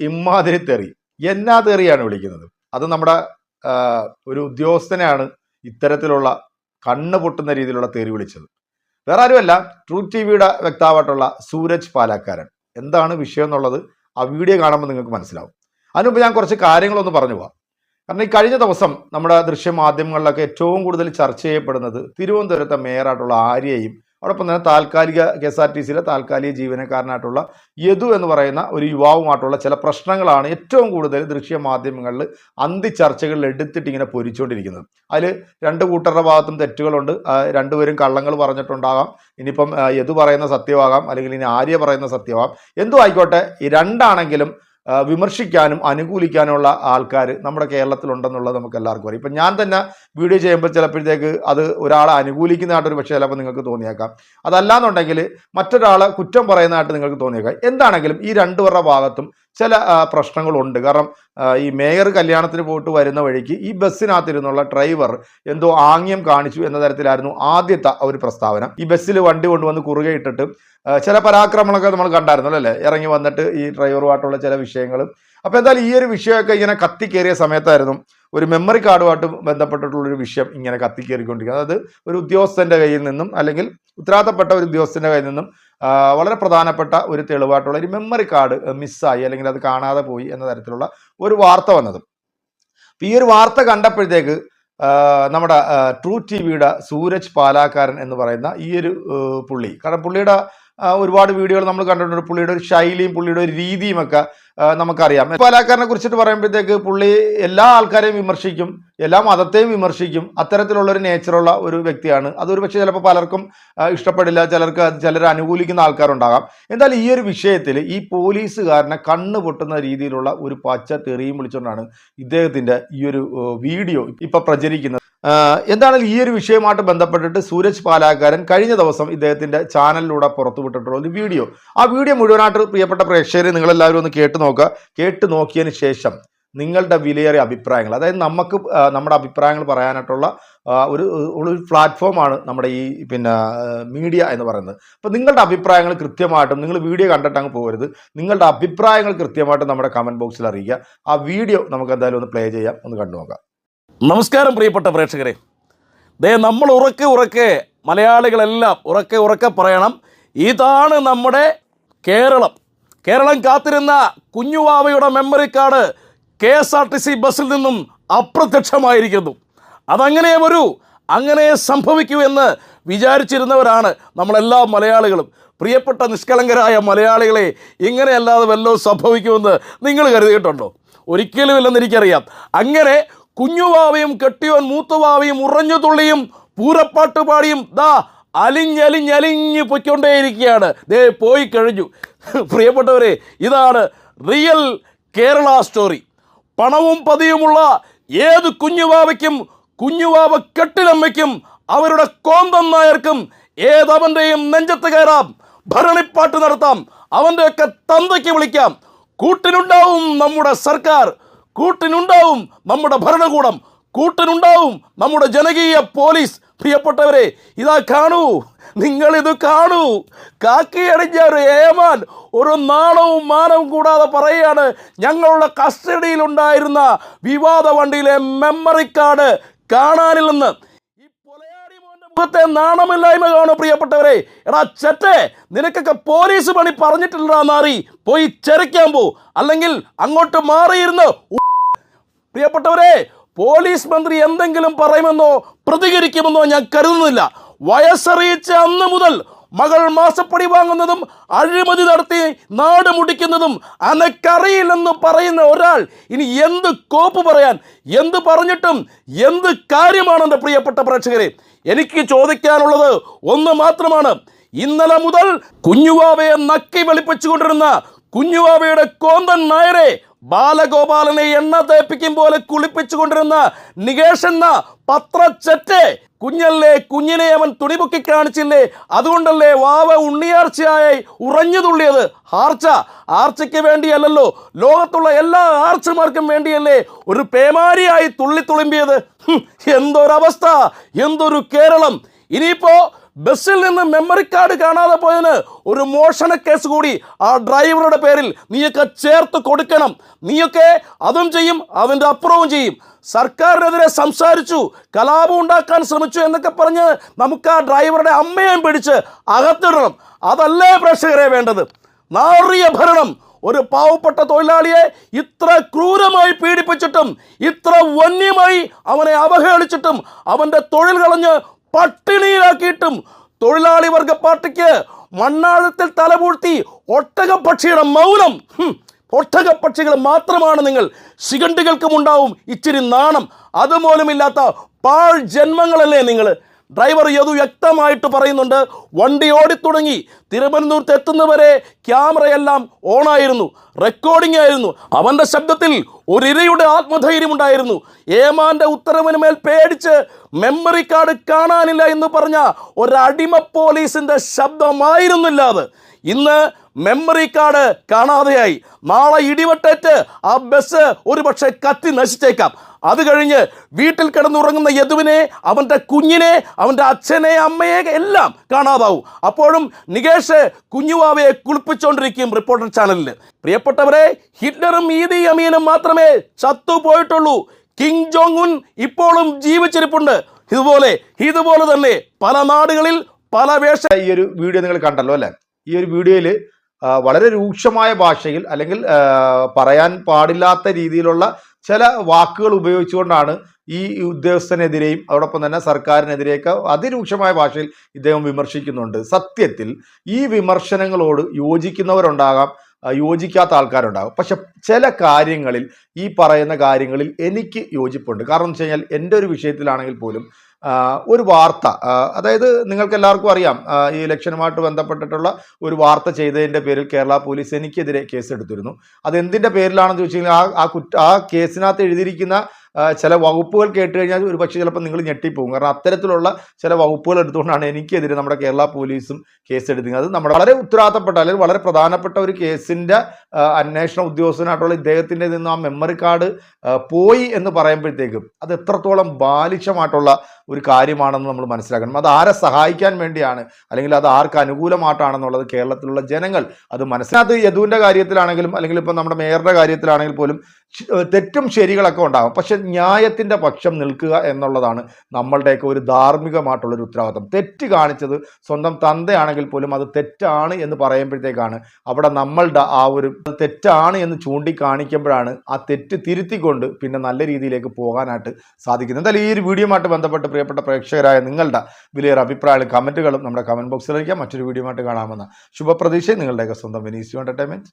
ഇമ്മാതിരി തെറി. എന്നാ തെറിയാണ് വിളിക്കുന്നത്? അത് നമ്മുടെ ഒരു ഉദ്യോഗസ്ഥനെയാണ് ഇത്തരത്തിലുള്ള കണ്ണ് പൊട്ടുന്ന രീതിയിലുള്ള തെറി വിളിച്ചത്. വേറെ ആരുമല്ല ട്രൂ ടി വിയുടെ വ്യക്താവായിട്ടുള്ള സൂരജ് പാലക്കാരൻ. എന്താണ് വിഷയം എന്നുള്ളത് ആ വീഡിയോ കാണുമ്പോൾ നിങ്ങൾക്ക് മനസ്സിലാവും. അതിനുമുമ്പ് ഞാൻ കുറച്ച് കാര്യങ്ങളൊന്ന് പറഞ്ഞു പോവാം. കാരണം ഈ കഴിഞ്ഞ ദിവസം നമ്മുടെ ദൃശ്യമാധ്യമങ്ങളിലൊക്കെ ഏറ്റവും കൂടുതൽ ചർച്ച ചെയ്യപ്പെടുന്നത് തിരുവനന്തപുരത്തെ മേയറായിട്ടുള്ള ആര്യയും അതോടൊപ്പം തന്നെ താൽക്കാലിക കെ എസ് ആർ ടി സിയിലെ താൽക്കാലിക ജീവനക്കാരനായിട്ടുള്ള യദു എന്ന് പറയുന്ന ഒരു യുവാവുമായിട്ടുള്ള ചില പ്രശ്നങ്ങളാണ് ഏറ്റവും കൂടുതൽ ദൃശ്യ മാധ്യമങ്ങളിൽ അന്തി ചർച്ചകളിൽ എടുത്തിട്ട് ഇങ്ങനെ പൊരിച്ചുകൊണ്ടിരിക്കുന്നത്. അതിൽ രണ്ട് കൂട്ടരുടെ ഭാഗത്തും തെറ്റുകളുണ്ട്. രണ്ടുപേരും കള്ളങ്ങൾ പറഞ്ഞിട്ടുണ്ടാകാം. ഇനിയിപ്പം യദു പറയുന്ന സത്യമാകാം. അല്ലെങ്കിൽ ഇനി ആര്യ പറയുന്ന സത്യമാകാം. എന്തു ആയിക്കോട്ടെ ഈ രണ്ടാണെങ്കിലും വിമർശിക്കാനും അനുകൂലിക്കാനുമുള്ള ആൾക്കാർ നമ്മുടെ കേരളത്തിലുണ്ടെന്നുള്ളത് നമുക്ക് എല്ലാവർക്കും അറിയാം. ഇപ്പം ഞാൻ തന്നെ വീഡിയോ ചെയ്യുമ്പോൾ ചിലപ്പോഴത്തേക്ക് അത് ഒരാളെ അനുകൂലിക്കുന്നതായിട്ടൊരു പക്ഷേ ചിലപ്പോൾ നിങ്ങൾക്ക് തോന്നിയേക്കാം. അതല്ലാന്നുണ്ടെങ്കിൽ മറ്റൊരാളെ കുറ്റം പറയുന്നതായിട്ട് നിങ്ങൾക്ക് തോന്നിയേക്കാം. എന്താണെങ്കിലും ഈ രണ്ടുപേരുടെ ഭാഗത്തും ചില പ്രശ്നങ്ങളുണ്ട്. കാരണം ഈ മേയർ കല്യാണത്തിന് പോയിട്ട് വരുന്ന വഴിക്ക് ഈ ബസ്സിനകത്തിരുന്നുള്ള ഡ്രൈവർ എന്തോ ആംഗ്യം കാണിച്ചു എന്ന തരത്തിലായിരുന്നു ആദ്യത്തെ ഒരു പ്രസ്താവന. ഈ ബസ്സിൽ വണ്ടി കൊണ്ടുവന്ന് കുറുകെ ഇട്ടിട്ട് ചില പരാക്രമണമൊക്കെ നമ്മൾ കണ്ടായിരുന്നു അല്ലേ? ഇറങ്ങി വന്നിട്ട് ഈ ഡ്രൈവറുമായിട്ടുള്ള ചില വിഷയങ്ങളും. അപ്പോൾ എന്തായാലും ഈ ഒരു വിഷയമൊക്കെ ഇങ്ങനെ കത്തിക്കേറിയ സമയത്തായിരുന്നു ഒരു മെമ്മറി കാർഡുമായിട്ട് ബന്ധപ്പെട്ടിട്ടുള്ളൊരു വിഷയം ഇങ്ങനെ കത്തിക്കേറിക്കൊണ്ടിരിക്കുന്നത് അതായത് ഒരു ഉദ്യോഗസ്ഥന്റെ കയ്യിൽ നിന്നും അല്ലെങ്കിൽ ഉത്തരവാദിത്തപ്പെട്ട ഒരു ഉദ്യോഗസ്ഥന്റെ കയ്യിൽ നിന്നും വളരെ പ്രധാനപ്പെട്ട ഒരു തെളിവായിട്ടുള്ള ഒരു മെമ്മറി കാർഡ് മിസ്സായി അല്ലെങ്കിൽ അത് കാണാതെ പോയി എന്ന തരത്തിലുള്ള ഒരു വാർത്ത വന്നത്. ഈ ഒരു വാർത്ത കണ്ടപ്പോഴത്തേക്ക് നമ്മുടെ ട്രൂ ടി വിയുടെ സൂരജ് പാലാക്കാരൻ എന്ന് പറയുന്ന ഈ ഒരു പുള്ളി. കാരണം പുള്ളിയുടെ ഒരുപാട് വീഡിയോകൾ നമ്മൾ കണ്ടിട്ടുണ്ട്. പുള്ളിയുടെ ഒരു ശൈലിയും പുള്ളിയുടെ ഒരു രീതിയും ഒക്കെ നമുക്കറിയാം. പാലാക്കാരനെ കുറിച്ചിട്ട് പറയുമ്പോഴത്തേക്ക് പുള്ളി എല്ലാ ആൾക്കാരെയും വിമർശിക്കും എല്ലാ മതത്തെയും വിമർശിക്കും. അത്തരത്തിലുള്ള ഒരു നേച്ചറുള്ള ഒരു വ്യക്തിയാണ്. അതൊരു പക്ഷേ ചിലപ്പോൾ പലർക്കും ഇഷ്ടപ്പെടില്ല. ചിലർക്ക് അത് ചിലർ അനുകൂലിക്കുന്ന ആൾക്കാരുണ്ടാകാം. എന്തായാലും ഈ ഒരു വിഷയത്തിൽ ഈ പോലീസുകാരനെ കണ്ണ് പൊട്ടുന്ന രീതിയിലുള്ള ഒരു പച്ച തെറിയും വിളിച്ചുകൊണ്ടാണ് ഇദ്ദേഹത്തിന്റെ ഈ ഒരു വീഡിയോ ഇപ്പം പ്രചരിക്കുന്നത്. എന്താണെങ്കിലും ഈ ഒരു വിഷയമായിട്ട് ബന്ധപ്പെട്ടിട്ട് സൂരജ് പാലാക്കാരൻ കഴിഞ്ഞ ദിവസം ഇദ്ദേഹത്തിന്റെ ചാനലിലൂടെ പുറത്തുവിട്ടിട്ടുള്ള ഒരു വീഡിയോ. ആ വീഡിയോ മുഴുവനായിട്ട് പ്രിയപ്പെട്ട പ്രേക്ഷകരെ നിങ്ങളെല്ലാവരും ഒന്ന് കേട്ട് നോക്കുക. കേട്ട് നോക്കിയതിന് ശേഷം നിങ്ങളുടെ വിലയേറിയ അഭിപ്രായങ്ങൾ അതായത് നമുക്ക് നമ്മുടെ അഭിപ്രായങ്ങൾ പറയാനായിട്ടുള്ള ഒരു ഒരു പ്ലാറ്റ്ഫോമാണ് നമ്മുടെ ഈ പിന്നെ മീഡിയ എന്ന് പറയുന്നത്. അപ്പോൾ നിങ്ങളുടെ അഭിപ്രായങ്ങൾ കൃത്യമായിട്ടും നിങ്ങൾ വീഡിയോ കണ്ടിട്ട് അങ്ങ് പോകരുത്. നിങ്ങളുടെ അഭിപ്രായങ്ങൾ കൃത്യമായിട്ടും നമ്മുടെ കമന്റ് ബോക്സിൽ അറിയിക്കുക. ആ വീഡിയോ നമുക്ക് എന്തായാലും ഒന്ന് പ്ലേ ചെയ്യാം. ഒന്ന് കണ്ടു നോക്കാം നമസ്കാരം പ്രിയപ്പെട്ട പ്രേക്ഷകരെ. ദേ നമ്മൾ ഉറക്കെ ഉറക്കെ മലയാളികളെല്ലാം ഉറക്കെ ഉറക്കെ പറയണം. ഇതാണ് നമ്മുടെ കേരളം. കേരളം കാത്തിരുന്ന കുഞ്ഞുവാവയുടെ memory card K S R T C ബസ്സിൽ നിന്നും അപ്രത്യക്ഷമായിരിക്കുന്നു. അതങ്ങനെ വരൂ അങ്ങനെ സംഭവിക്കൂ എന്ന് വിചാരിച്ചിരുന്നവരാണ് നമ്മളെല്ലാ മലയാളികളും. പ്രിയപ്പെട്ട നിഷ്കളങ്കരായ മലയാളികളെ ഇങ്ങനെയല്ലാതെ വല്ലതും സംഭവിക്കുമെന്ന് നിങ്ങൾ കരുതിയിട്ടുണ്ടോ? ഒരിക്കലും ഇല്ലെന്ന് എനിക്കറിയാം. അങ്ങനെ കുഞ്ഞുവാവയും കെട്ടിയോൻ മൂത്തുവാവയും ഉറഞ്ഞു തുള്ളിയും പൂരപ്പാട്ട് പാടിയും ദാ അലിഞ്ഞലിഞ്ഞലിഞ്ഞ് പൊയ്ക്കൊണ്ടേയിരിക്കുകയാണ്. ദേ പോയി കഴിഞ്ഞു. പ്രിയപ്പെട്ടവരെ ഇതാണ് റിയൽ കേരള സ്റ്റോറി. പണവും പതിയുമുള്ള ഏത് കുഞ്ഞുവാവയ്ക്കും കുഞ്ഞുവാവ കെട്ടിലമ്മയ്ക്കും അവരുടെ കോന്തം നായർക്കും ഏതവന്റെയും നെഞ്ചത്ത് കയറാം. ഭരണിപ്പാട്ട് നടത്താം. അവന്റെയൊക്കെ തന്തയ്ക്ക് വിളിക്കാം. കൂട്ടിനുണ്ടാവും നമ്മുടെ സർക്കാർ. കൂട്ടിനുണ്ടാവും നമ്മുടെ ഭരണകൂടം കൂട്ടിനുണ്ടാവും നമ്മുടെ ജനകീയ പോലീസ്. പ്രിയപ്പെട്ടവരെ ഇതാ കാണൂ നിങ്ങളിത് കാണൂ. കാക്കിയടിഞ്ഞ ഒരു ഏമാൻ ഒരു നാണവും മാനവും കൂടാതെ പറയുകയാണ് ഞങ്ങളുടെ കസ്റ്റഡിയിലുണ്ടായിരുന്ന വിവാദ വണ്ടിയിലെ മെമ്മറി കാർഡ് കാണാനില്ലെന്ന്. മോന്റെ നാണമില്ലായ്മ കാണോ പ്രിയപ്പെട്ടവരെ. എടാ ചെറ്റേ നിനക്കൊക്കെ പോലീസ് പണി പറഞ്ഞിട്ടില്ലടാ മാറി പോയി ചെരയ്ക്കാൻ പോ. അല്ലെങ്കിൽ അങ്ങോട്ട് മാറിയിരുന്ന് പ്രിയപ്പെട്ടവരെ പോലീസ് മന്ത്രി എന്തെങ്കിലും പറയുമെന്നോ പ്രതികരിക്കുമെന്നോ ഞാൻ കരുതുന്നില്ല. വയസ്സറിയിച്ച അന്ന് മുതൽ മകൾ മാസപ്പടി വാങ്ങുന്നതും അഴിമതി നടത്തി നാട് മുടിക്കുന്നതും അനക്കറിയില്ലെന്ന് പറയുന്ന ഒരാൾ ഇനി എന്ത് കോപ്പ് പറയാൻ എന്ത് പറഞ്ഞിട്ടും എന്ത് കാര്യമാണ് പ്രിയപ്പെട്ട പ്രേക്ഷകരെ? എനിക്ക് ചോദിക്കാനുള്ളത് ഒന്ന് മാത്രമാണ്. ഇന്നലെ മുതൽ കുഞ്ഞുവാവയെ നക്കി വെളിപ്പിച്ചുകൊണ്ടിരുന്ന കുഞ്ഞുവാവയുടെ കോന്തൻ നായരെ ബാലഗോപാലനെ എണ്ണ തേപ്പിക്കും പോലെ കുളിപ്പിച്ചുകൊണ്ടിരുന്ന നികേഷ് എന്ന പത്രച്ചറ്റ് കുഞ്ഞല്ലേ കുഞ്ഞിനെ അവൻ തുണിപൊക്കി കാണിച്ചില്ലേ? അതുകൊണ്ടല്ലേ വാവ ഉണ്ണിയാർച്ചയായി ഉറഞ്ഞു തുള്ളിയത്? ആർച്ച ആർച്ചയ്ക്ക് വേണ്ടിയല്ലല്ലോ. ലോകത്തുള്ള എല്ലാ ആർച്ചമാർക്കും വേണ്ടിയല്ലേ ഒരു പേമാരിയായി തുള്ളി തുളുമ്പിയത്? ഹും, എന്തൊരവസ്ഥ എന്തൊരു കേരളം. ഇനിയിപ്പോ ബസ്സിൽ നിന്ന് മെമ്മറി കാർഡ് കാണാതെ പോയതിന് ഒരു മോഷണ കേസ് കൂടി ആ ഡ്രൈവറുടെ പേരിൽ നീയൊക്കെ ചേർത്ത് കൊടുക്കണം. നീയൊക്കെ അതും ചെയ്യും അതിന്റെ അപ്പുറവും ചെയ്യും. സർക്കാരിനെതിരെ സംസാരിച്ചു കലാപം ഉണ്ടാക്കാൻ ശ്രമിച്ചു എന്നൊക്കെ പറഞ്ഞ് നമുക്ക് ആ ഡ്രൈവറുടെ അമ്മയെയും പിടിച്ച് അകത്തിടണം. അതല്ലേ പ്രേക്ഷകരെ വേണ്ടത്? നാറിയ ഭരണം. ഒരു പാവപ്പെട്ട തൊഴിലാളിയെ ഇത്ര ക്രൂരമായി പീഡിപ്പിച്ചിട്ടും ഇത്ര വന്യമായി അവനെ അവഹേളിച്ചിട്ടും അവന്റെ തൊഴിൽ കളഞ്ഞ് പട്ടിണിയിലാക്കിയിട്ടും തൊഴിലാളി വർഗ പാർട്ടിക്ക് മണ്ണാഴത്തിൽ തലപൂഴ്ത്തി ഒട്ടകപ്പക്ഷിയുടെ മൗനം. ഒട്ടകപ്പക്ഷികൾ മാത്രമാണ് നിങ്ങൾ ശിഖണ്ഡികൾക്കും ഉണ്ടാവും ഇച്ചിരി നാണം. അതുപോലുമില്ലാത്ത പാഴ് ജന്മങ്ങളല്ലേ നിങ്ങൾ? ഡ്രൈവർ യതു വ്യക്തമായിട്ട് പറയുന്നുണ്ട് വണ്ടി ഓടിത്തുടങ്ങി. തിരുവനന്തപുരത്ത് എത്തുന്നവരെ ക്യാമറയെല്ലാം ഓണായിരുന്നു റെക്കോർഡിംഗ് ആയിരുന്നു. അവന്റെ ശബ്ദത്തിൽ ഒരിരയുടെ ആത്മധൈര്യം ഉണ്ടായിരുന്നു. ഏമാന്റെ ഉത്തരവിന് മേൽ പേടിച്ച് മെമ്മറി കാർഡ് കാണാനില്ല എന്ന് പറഞ്ഞ ഒരടിമ പോലീസിന്റെ ശബ്ദമായിരുന്നില്ല അത് ഇന്ന് മെമ്മറി കാർഡ് കാണാതെയായി. നാളെ ഇടിവെട്ടേറ്റ് ആ ബസ് ഒരുപക്ഷെ കത്തി നശിച്ചേക്കാം. അത് കഴിഞ്ഞ് വീട്ടിൽ കിടന്നുറങ്ങുന്ന യദുവിനെ അവന്റെ കുഞ്ഞിനെ അവന്റെ അച്ഛനെ അമ്മയെ എല്ലാം കാണാതാവും. അപ്പോഴും നികേഷ് കുഞ്ഞുവാവയെ കുളിപ്പിച്ചുകൊണ്ടിരിക്കും റിപ്പോർട്ടർ ചാനലിൽ പ്രിയപ്പെട്ടവരെ ഹിറ്റ്ലറും ഈദി അമീനും മാത്രമേ ചത്തുപോയിട്ടുള്ളൂ കിങ് ജോങ് ഉൻ ഇപ്പോഴും ജീവിച്ചിരിപ്പുണ്ട്. ഇതുപോലെ ഇതുപോലെ തന്നെ പല നാടുകളിൽ പല വേഷ ഈ ഒരു വീഡിയോ നിങ്ങൾ കണ്ടല്ലോ അല്ലേ? ഈ ഒരു വീഡിയോയിൽ വളരെ രൂക്ഷമായ ഭാഷയിൽ അല്ലെങ്കിൽ പറയാൻ പാടില്ലാത്ത രീതിയിലുള്ള ചില വാക്കുകൾ ഉപയോഗിച്ചുകൊണ്ടാണ് ഈ ഉദ്യോഗസ്ഥനെതിരെയും അതോടൊപ്പം തന്നെ സർക്കാരിനെതിരെയൊക്കെ അതിരൂക്ഷമായ ഭാഷയിൽ ഇദ്ദേഹം വിമർശിക്കുന്നുണ്ട്. സത്യത്തിൽ ഈ വിമർശനങ്ങളോട് യോജിക്കുന്നവരുണ്ടാകാം യോജിക്കാത്ത ആൾക്കാരുണ്ടാകും. പക്ഷെ ചില കാര്യങ്ങളിൽ ഈ പറയുന്ന കാര്യങ്ങളിൽ എനിക്ക് യോജിപ്പുണ്ട്. കാരണം എന്ന് വെച്ച് കഴിഞ്ഞാൽ എന്റെ ഒരു വിഷയത്തിലാണെങ്കിൽ പോലും ഒരു വാർത്ത. അതായത് നിങ്ങൾക്ക് എല്ലാവർക്കും അറിയാം ഈ ഇലക്ഷനുമായിട്ട് ബന്ധപ്പെട്ടിട്ടുള്ള ഒരു വാർത്ത ചെയ്തതിന്റെ പേരിൽ കേരള പോലീസ് എനിക്കെതിരെ കേസെടുത്തിരുന്നു. അത് എന്തിന്റെ പേരിലാണെന്ന് ചോദിച്ചു കഴിഞ്ഞാൽ ആ ആ കുറ്റ ആ കേസിനകത്ത് എഴുതിയിരിക്കുന്ന ചില വകുപ്പുകൾ കേട്ട് കഴിഞ്ഞാൽ ഒരു പക്ഷേ ചിലപ്പോൾ നിങ്ങൾ ഞെട്ടിപ്പോകും. കാരണം അത്തരത്തിലുള്ള ചില വകുപ്പുകൾ എടുത്തുകൊണ്ടാണ് എനിക്കെതിരെ നമ്മുടെ കേരള പോലീസും കേസ് എടുത്തിരിക്കുന്നത് അത് നമ്മുടെ വളരെ ഉത്തരവാദിത്തപ്പെട്ട അല്ലെങ്കിൽ വളരെ പ്രധാനപ്പെട്ട ഒരു കേസിന്റെ അന്വേഷണ ഉദ്യോഗസ്ഥനായിട്ടുള്ള ഇദ്ദേഹത്തിന്റെ നിന്ന് ആ മെമ്മറി കാർഡ് പോയി എന്ന് പറയുമ്പോഴത്തേക്കും അത് എത്രത്തോളം ബാലിശമായിട്ടുള്ള ഒരു കാര്യമാണെന്ന് നമ്മൾ മനസ്സിലാക്കണം. അത് ആരെ സഹായിക്കാൻ വേണ്ടിയാണ്? അല്ലെങ്കിൽ അത് ആർക്ക് അനുകൂലമായിട്ടാണെന്നുള്ളത് കേരളത്തിലുള്ള ജനങ്ങൾ അത് മനസ്സിനകത്ത് യദുവിന്റെ കാര്യത്തിലാണെങ്കിലും അല്ലെങ്കിൽ ഇപ്പം നമ്മുടെ മേയറുടെ കാര്യത്തിലാണെങ്കിൽ പോലും തെറ്റും ശരികളൊക്കെ ഉണ്ടാകും പക്ഷെ ന്യായത്തിന്റെ പക്ഷം നിൽക്കുക എന്നുള്ളതാണ് നമ്മളുടെയൊക്കെ ഒരു ധാർമ്മികമായിട്ടുള്ളൊരു ഉത്തരവാദിത്വം തെറ്റ് കാണിച്ചത് സ്വന്തം തന്തയാണെങ്കിൽ പോലും അത് തെറ്റാണ് എന്ന് പറയുമ്പോഴത്തേക്കാണ് അവിടെ നമ്മളുടെ ആ ഒരു തെറ്റാണ് എന്ന് ചൂണ്ടിക്കാണിക്കുമ്പോഴാണ് ആ തെറ്റ് തിരുത്തിക്കൊണ്ട് പിന്നെ നല്ല രീതിയിലേക്ക് പോകാനായിട്ട് സാധിക്കുന്നത്. എന്തായാലും ഈ ഒരു വീഡിയോമായിട്ട് ബന്ധപ്പെട്ട് പ്രിയപ്പെട്ട പ്രേക്ഷകരായ നിങ്ങളുടെ വലിയൊരു അഭിപ്രായങ്ങളും കമന്റുകളും നമ്മുടെ കമന്റ് ബോക്സിൽ അറിയിക്കാം. മറ്റൊരു ആയിട്ട് കാണാമെന്ന ശുഭപ്രതീക്ഷ നിങ്ങളുടെയൊക്കെ സ്വന്തം വിനീസ് എന്റർടൈൻമെന്റ്.